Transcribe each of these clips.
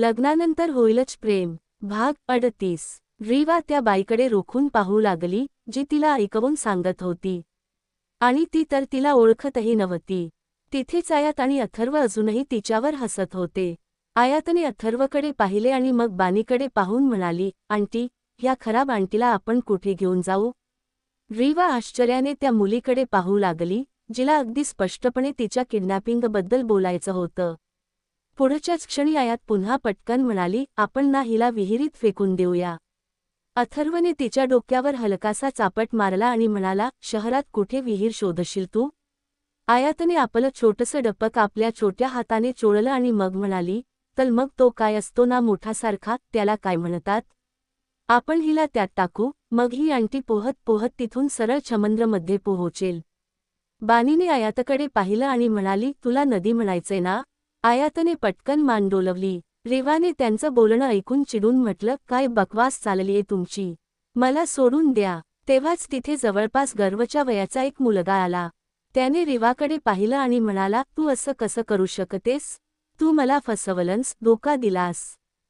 लग्नानंतर होईलच प्रेम. भाग अडतीस. रीवा त्या बाईकडे रोखून पाहू लागली जी तिला ऐकवून सांगत होती. आणि ती तर तिला ओळखतही नव्हती. तिथेच आयात आणि अथर्व अजूनही तिच्यावर हसत होते. आयातने अथर्वकडे पाहिले आणि मग बानीकडे पाहून म्हणाली आंटी ह्या खराब आंटीला आपण कुठे घेऊन जाऊ? रीवा आश्चर्याने त्या मुलीकडे पाहू लागली जिला अगदी स्पष्टपणे तिच्या किडनॅपिंगबद्दल बोलायचं होतं. पुढच्याच क्षणी आयात पुन्हा पटकन म्हणाली आपण ना हिला विहिरीत फेकून देऊया. अथर्वने तिच्या डोक्यावर हलकासा चापट मारला आणि म्हणाला शहरात कुठे विहीर शोधशील तू? आयातने आपलं छोटसं डपक आपल्या छोट्या हाताने चोळलं आणि मग म्हणाली तर मग तो काय असतो ना मोठासारखा त्याला काय म्हणतात? आपण हिला त्यात टाकू मग ही आंटी पोहत पोहत तिथून सरळ छमंद्रमध्ये पोहोचेल. बानीने आयातकडे पाहिलं आणि म्हणाली तुला नदी म्हणायचंय ना? आयातने पटकन मान डोलवली. रेवाने त्यांचं बोलणं ऐकून चिडून म्हटलं काय बकवास चाललीये तुमची? मला सोडून द्या. तेव्हाच तिथे जवळपास गर्वच्या वयाचा एक मुलगा आला. त्याने रेवाकडे पाहिलं आणि म्हणाला तू असं कसं करू शकतेस? तू मला फसवलंस धोका दिलास.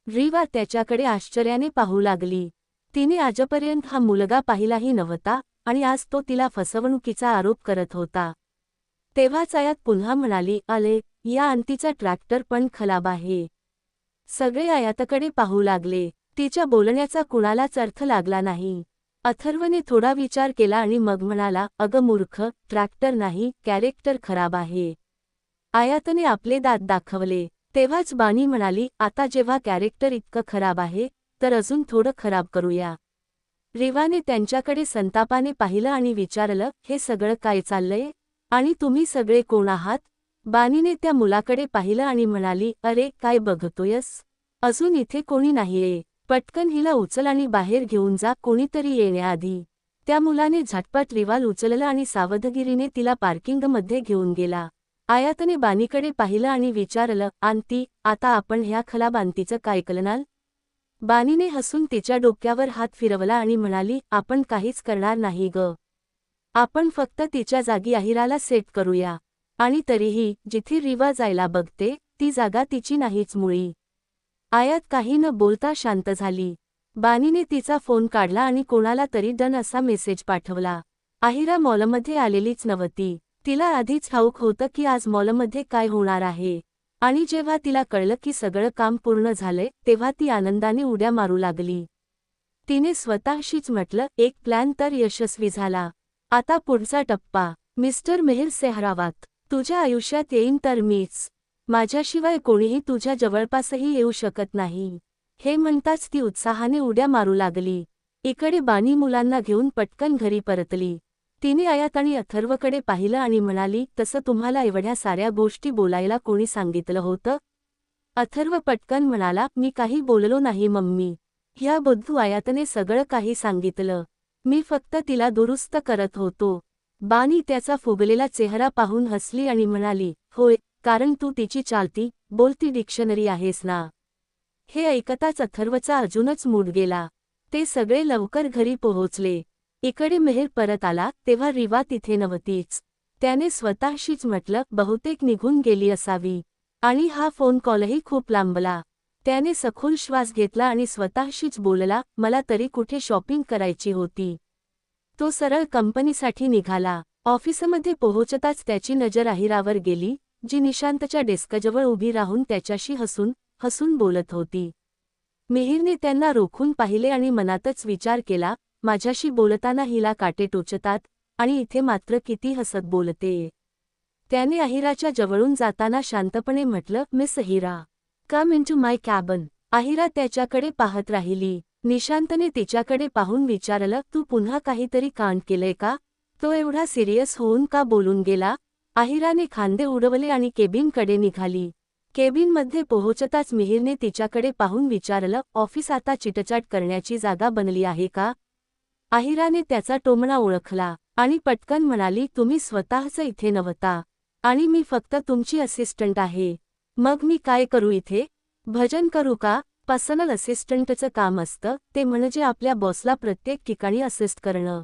रिवा त्याच्याकडे आश्चर्याने पाहू लागली. तिने आजपर्यंत हा मुलगा पाहिलाही नव्हता आणि आज तो तिला फसवणुकीचा आरोप करत होता. तेव्हाच आयात पुन्हा म्हणाली अले या अंतीचा ट्रॅक्टर पण खलाब आहे. सगळे आयातकडे पाहू लागले. तिच्या बोलण्याचा कुणालाच अर्थ लागला नाही. अथर्वने थोडा विचार केला आणि मग म्हणाला अगं मूर्ख ट्रॅक्टर नाही कॅरेक्टर खराब आहे. आयातने आपले दात दाखवले. तेव्हाच बानी म्हणाली आता जेव्हा कॅरेक्टर इतकं खराब आहे तर अजून थोडं खराब करूया. रेवाने त्यांच्याकडे संतापाने पाहिलं आणि विचारलं हे सगळं काय चाललंय? आणि तुम्ही सगळे कोण आहात? बानीने त्या मुलाकडे पाहिलं आणि म्हणाली अरे काय बघतोयस? अजून इथे कोणी नाहीये. पटकन हिला उचल आणि बाहेर घेऊन जा कोणीतरी येण्याआधी. त्या मुलाने झटपट रिवाल उचललं आणि सावधगिरीने तिला पार्किंगमध्ये घेऊन गेला. आयातने बानीकडे पाहिलं आणि विचारलं आंती आता आपण ह्या खलाब आंतीचं काय कलनाल बानीने हसून तिच्या डोक्यावर हात फिरवला आणि म्हणाली आपण काहीच करणार नाही ग. आपण फक्त तिच्या जागी अहिराला सेट करूया. आणि तरीही जिथे रिवा जायला बघते ती जागा तिची नाहीच मुळी. आयात काही न बोलता शांत झाली. बानीने तिचा फोन काढला आणि कोणाला तरी डन असा मेसेज पाठवला. आहिरा मॉलमध्ये आलेलीच नव्हती. तिला आधीच ठाऊक होतं की आज मॉलमध्ये काय होणार आहे. आणि जेव्हा तिला कळलं की सगळं काम पूर्ण झालंय तेव्हा ती आनंदाने उड्या मारू लागली. तिने स्वतःशीच म्हटलं एक प्लॅन तर यशस्वी झाला. आता पुढचा टप्पा. मिस्टर मेहर सेहरावात. तुझ्या आयुष्यात येईन तर मीच. माझ्याशिवाय कोणीही तुझ्या जवळपासही येऊ शकत नाही. हे म्हणताच ती उत्साहाने उड्या मारू लागली. इकडे बानी मुलांना घेऊन पटकन घरी परतली. तिने आयात आणि अथर्वकडे पाहिलं आणि म्हणाली तसं तुम्हाला एवढ्या साऱ्या गोष्टी बोलायला कोणी सांगितलं होतं? अथर्व पटकन म्हणाला मी काही बोललो नाही मम्मी. ह्या बुद्धू आयातने सगळं काही सांगितलं. मी फक्त तिला दुरुस्त करत होतो. बानी त्याचा फुगलेला चेहरा पाहून हसली आणि म्हणाली होय कारण तू तिची चालती बोलती डिक्शनरी आहेस ना. हे ऐकताच अथर्वचा अजूनच मूड गेला. ते सगळे लवकर घरी पोहोचले. इकडे मेहर परत आला तेव्हा रिवा तिथे नव्हतीच. त्याने स्वतःशीच म्हटलं बहुतेक निघून गेली असावी. आणि हा फोन कॉलही खूप लांबला. त्याने सखोल श्वास घेतला आणि स्वतःशीच बोलला मला तरी कुठे शॉपिंग करायची होती. तो सरळ कंपनीसाठी निघाला. ऑफिसमध्ये पोहोचताच त्याची नजर अहिरावर गेली जी निशांतच्या डेस्कजवळ उभी राहून त्याच्याशी हसून हसून बोलत होती. मिहीरने त्यांना रोखून पाहिले आणि मनातच विचार केला माझ्याशी बोलताना हिला काटे टोचतात आणि इथे मात्र किती हसत बोलते. त्याने अहिराच्या जवळून जाताना शांतपणे म्हटलं miss Ahira come in to माय कॅबन अहिरा त्याच्याकडे पाहत राहिली. निशांतने तिच्याकडे पाहून विचारलं तू पुन्हा काहीतरी कांड केलंय का? तो एवढा सिरियस होऊन का बोलून गेला? आहिराने खांदे उडवले आणि केबिनकडे निघाली. केबिनमध्ये पोहोचताच मिहीरने तिच्याकडे पाहून विचारलं ऑफिस आता चिटचाट करण्याची जागा बनली आहे का? आहिराने त्याचा टोमणा ओळखला आणि पटकन म्हणाली तुम्ही स्वतःच इथे नव्हता आणि मी फक्त तुमची असिस्टंट आहे. मग मी काय करू इथे? भजन करू का? पर्सनल असिस्टंटचं काम असतं ते म्हणजे आपल्या बॉसला प्रत्येक ठिकाणी असिस्ट करणं.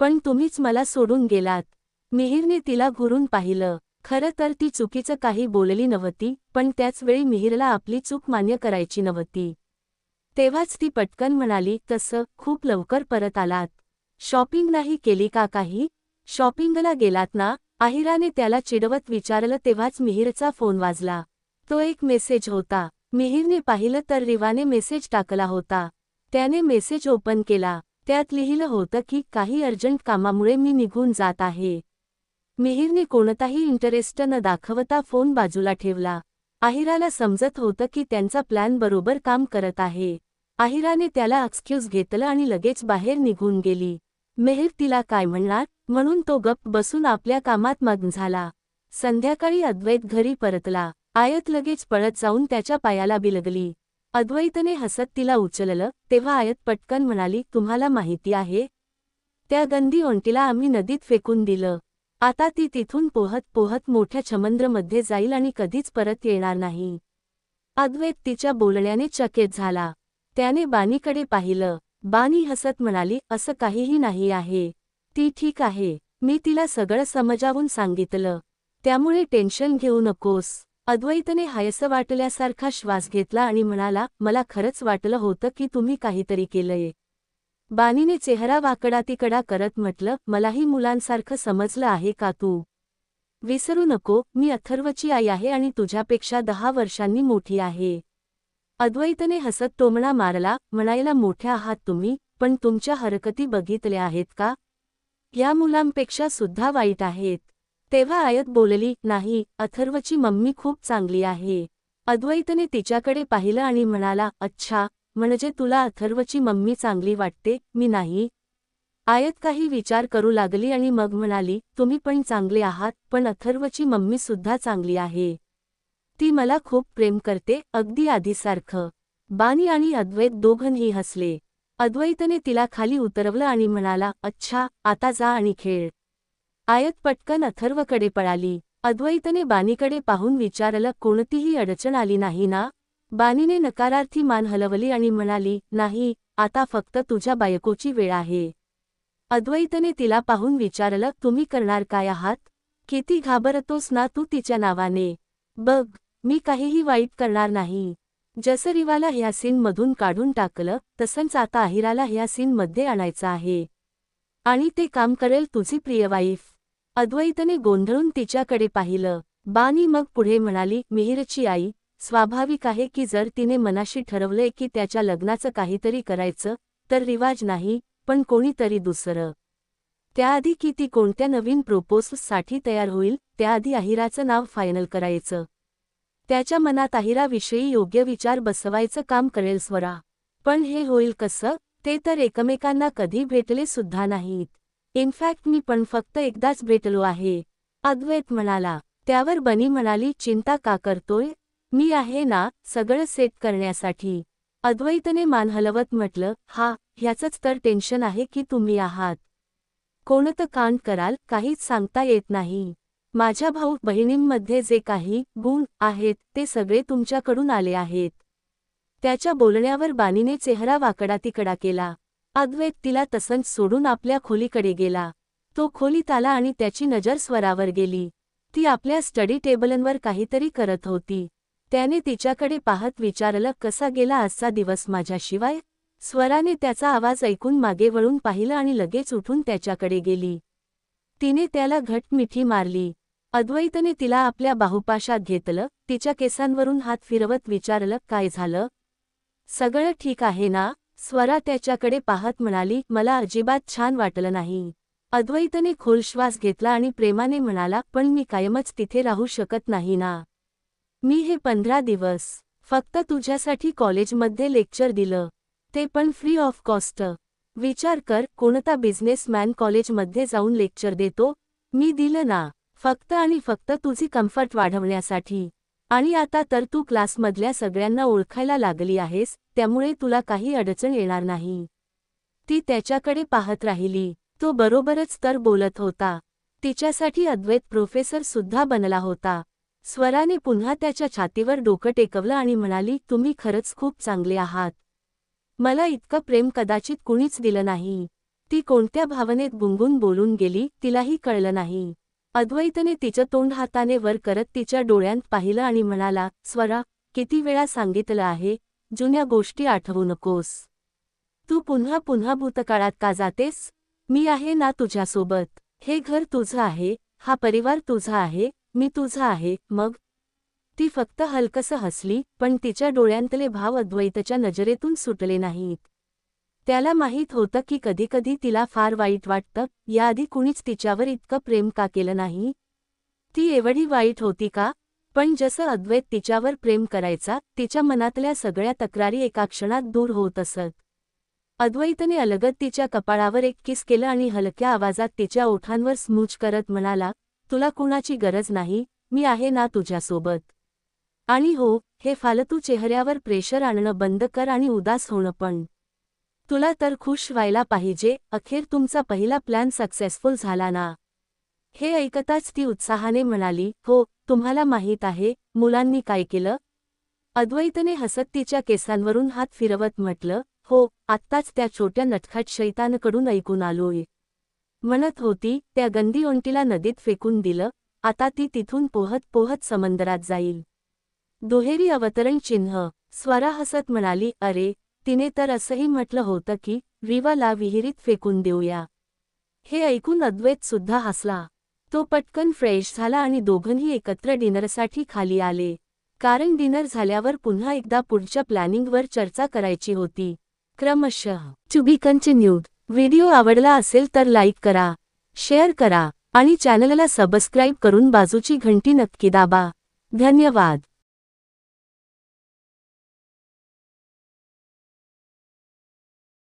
पण तुम्हीच मला सोडून गेलात. मिहीरने तिला घुरून पाहिलं. खरं तर ती चुकीचं काही बोलली नव्हती पण त्याच वेळी मिहिरला आपली चूक मान्य करायची नव्हती. तेव्हाच ती पटकन म्हणाली तसं खूप लवकर परत आलात. शॉपिंग नाही केली का काही? शॉपिंगला गेलात ना? आहिराने त्याला चिडवत विचारलं तेव्हाच मिहिरचा फोन वाजला. तो एक मेसेज होता. मिहिरने पाहिलं तर रिवाने मेसेज टाकला होता. त्याने मेसेज ओपन केला. त्यात लिहिलं होतं की काही अर्जंट कामामुळे मी निघून जात आहे. मिहिरने कोणताही इंटरेस्ट न दाखवता फोन बाजूला ठेवला. आहिराला समजत होतं की त्यांचा प्लॅन बरोबर काम करत आहे. आहिराने त्याला एक्सक्यूज घेतलं आणि लगेच बाहेर निघून गेली. मेहर तिला काय म्हणणार? म्हणून तो गप्प बसून आपल्या कामात मग्न झाला. संध्याकाळी अद्वैत घरी परतला. आयत लगेच पळत जाऊन त्याच्या पायाला बिलगली. अद्वैतने हसत तिला उचललं तेव्हा आयत पटकन म्हणाली तुम्हाला माहिती आहे? त्या गंदी ओंटीला आम्ही नदीत फेकून दिलं. आता ती तिथून पोहत पोहत मोठ्या छमंद्रमध्ये जाईल आणि कधीच परत येणार नाही. अद्वैत तिच्या बोलण्याने चकित झाला. त्याने बानीकडे पाहिलं. बानी हसत म्हणाली असं काहीही नाही आहे. ती ठीक आहे. मी तिला सगळं समजावून सांगितलं. त्यामुळे टेन्शन घेऊ नकोस. अद्वैतने हायसं वाटल्यासारखा श्वास घेतला आणि म्हणाला मला खरंच वाटलं होतं की तुम्ही काहीतरी केलंय बानीने चेहरा वाकडा तिकडा करत म्हटलं मलाही मुलांसारखं समजलं आहे का तू? विसरू नको मी अथर्वची आई आहे आणि तुझ्यापेक्षा दहा वर्षांनी मोठी आहे अद्वैतने हसत टोमणा मारला म्हणायला मोठ्या आहात तुम्ही पण तुमच्या हरकती बघितल्या आहेत का? या मुलांपेक्षा सुद्धा वाईट आहेत. तेव्हा आयत बोलली नाही अथर्वची मम्मी खूप चांगली आहे. अद्वैतने तिच्याकडे पाहिलं आणि म्हणाला अच्छा म्हणजे तुला अथर्वची मम्मी चांगली वाटते? मी नाही. आयत काही विचार करू लागली आणि मग म्हणाली तुम्ही पण चांगले आहात पण अथर्वची मम्मी सुद्धा चांगली आहे. ती मला खूप प्रेम करते अगदी आधीसारखं. बानी आणि अद्वैत दोघंही हसले. अद्वैतने तिला खाली उतरवलं आणि म्हणाला अच्छा आता जा आणि खेळ. आयत पटकन अथर्वकडे पळाली. अद्वैतने बानीकडे पाहून विचारलं कोणतीही अडचण आली नाही ना? बानीने नकारार्थी मान हलवली आणि म्हणाली नाही आता फक्त तुझ्या बायकोची वेळ आहे. अद्वैतने तिला पाहून विचारलं तुम्ही करणार काय आहात? किती घाबरतोस ना तू तिच्या नावाने? बघ मी काहीही वाईट करणार नाही. जसं रिवाला ह्या सीनमधून काढून टाकलं तसंच आता अहिराला ह्या सीनमध्ये आणायचं आहे. आणि ते काम करेल तुझी प्रिय वाईफ अद्वैतने गोंधळून तिच्याकडे पाहिलं. बानी मग पुढे म्हणाली मिहिरची आई स्वाभाविक आहे की जर तिने मनाशी ठरवलंय की त्याच्या लग्नाचं काहीतरी करायचं तर रिवाज नाही पण कोणीतरी दुसरं. त्याआधी की ती कोणत्या नवीन प्रोपोजसाठी तयार होईल त्याआधी अहिराचं नाव फायनल करायचं. त्याच्या मनात अहिराविषयी योग्य विचार बसवायचं काम करेल स्वरा. पण हे होईल कसं? ते तर एकमेकांना कधी भेटले सुद्धा नाहीत. इनफॅक्ट मी पण फक्त एकदाच भेटलो आहे. अद्वैत म्हणाला त्यावर बनी म्हणाली चिंता का करतोय? मी आहे ना सगळं सेट करण्यासाठी. अद्वैतने मान हलवत म्हटलं हा ह्याचंच तर टेन्शन आहे की तुम्ही आहात. कोणतं कांड कराल काहीच सांगता येत नाही. माझ्या भाऊ बहिणींमध्ये जे काही गुण आहेत ते सगळे तुमच्याकडून आले आहेत. त्याच्या बोलण्यावर बानीने चेहरा वाकडा तिकडा केला. अद्वैत तिला तसंच सोडून आपल्या खोलीकडे गेला. तो खोलीत आला आणि त्याची नजर स्वरावर गेली. ती आपल्या स्टडी टेबलंवर काहीतरी करत होती. त्याने तिच्याकडे पाहत विचारलं कसा गेला आजचा दिवस माझ्याशिवाय? स्वराने त्याचा आवाज ऐकून मागे वळून पाहिलं आणि लगेच उठून त्याच्याकडे गेली. तिने त्याला घट मिठी मारली. अद्वैतने तिला आपल्या बाहुपाशात घेतलं तिच्या केसांवरून हात फिरवत विचारलं काय झालं? सगळं ठीक आहे ना? स्वरा त्याच्याकडे पाहत म्हणाली मला अजिबात छान वाटलं नाही. अद्वैतने खोल श्वास घेतला आणि प्रेमाने म्हणाला पण मी कायमच तिथे राहू शकत नाही ना? मी हे पंधरा दिवस फक्त तुझ्यासाठी कॉलेजमध्ये लेक्चर दिलं. ते पण फ्री ऑफ कॉस्ट. विचार कर कोणता बिझनेसमॅन कॉलेजमध्ये जाऊन लेक्चर देतो? मी दिलं ना? फक्त आणि फक्त तुझी कम्फर्ट वाढवण्यासाठी. आणि आता तर तू क्लासमधल्या सगळ्यांना ओळखायला लागली आहेस त्यामुळे तुला काही अडचण येणार नाही. ती त्याच्याकडे पाहत राहिली. तो बरोबरच तर बोलत होता. तिच्यासाठी अद्वैत प्रोफेसर सुद्धा बनला होता. स्वराने पुन्हा त्याच्या छातीवर डोकं टेकवलं आणि म्हणाली तुम्ही खरंच खूप चांगले आहात. मला इतकं प्रेम कदाचित कुणीच दिलं नाही. ती कोणत्या भावनेत गुंगून बोलून गेली तिलाही कळलं नाही. अद्वैतने तिचं तोंड हाताने वर करत तिच्या डोळ्यांत पाहिलं आणि म्हणाला स्वरा किती वेळा सांगितलं आहे जुन्या गोष्टी आठवू नकोस. तू पुन्हा पुन्हा भूतकाळात का जातेस? मी आहे ना तुझ्यासोबत. हे घर तुझं आहे हा परिवार तुझा आहे मी तुझा आहे मग? ती फक्त हलकसं हसली पण तिच्या डोळ्यांतले भाव अद्वैतच्या नजरेतून सुटले नाहीत. त्याला माहीत होतं की कधीकधी तिला फार वाईट वाटतं याआधी कुणीच तिच्यावर इतकं प्रेम का केलं नाही? ती एवढी वाईट होती का? पण जसं अद्वैत तिच्यावर प्रेम करायचा तिच्या मनातल्या सगळ्या तक्रारी एका क्षणात दूर होत असत. अद्वैतने अलगद तिच्या कपाळावर एक किस केलं आणि हलक्या आवाजात तिच्या ओठांवर स्मूच करत म्हणाला तुला कुणाची गरज नाही मी आहे ना तुझ्यासोबत. आणि हो हे फालतू चेहऱ्यावर प्रेशर आणणं बंद कर आणि उदास होणं पण. तुला तर खुश व्हायला पाहिजे अखेर तुमचा पहिला प्लॅन सक्सेसफुल झाला ना? हे ऐकताच ती उत्साहाने म्हणाली हो तुम्हाला माहीत आहे मुलांनी काय केलं अद्वैतने हसत तिच्या केसांवरून हात फिरवत म्हटलं हो आत्ताच त्या छोट्या नटखट शैतानकडून ऐकून आलोय म्हणत होती त्या गंदी ओंटीला नदीत फेकून दिलं आता ती तिथून पोहत पोहत समंदरात जाईल. दुहेरी अवतरण चिन्ह. स्वरा हसत म्हणाली अरे तिने तर असंही म्हटलं होतं की रिवाला विहिरीत फेकून देऊया. हे ऐकून अद्वैत सुद्धा हसला. तो पटकन फ्रेश झाला आणि दोघंही एकत्र डिनरसाठी खाली आले. कारण डिनर झाल्यावर पुन्हा एकदा पुढच्या प्लॅनिंगवर चर्चा करायची होती. क्रमशः टू बी कंटिन्यूड व्हिडिओ आवडला असेल तर लाईक करा शेअर करा आणि चॅनलला सबस्क्राईब करून बाजूची घंटी नक्की दाबा. धन्यवाद.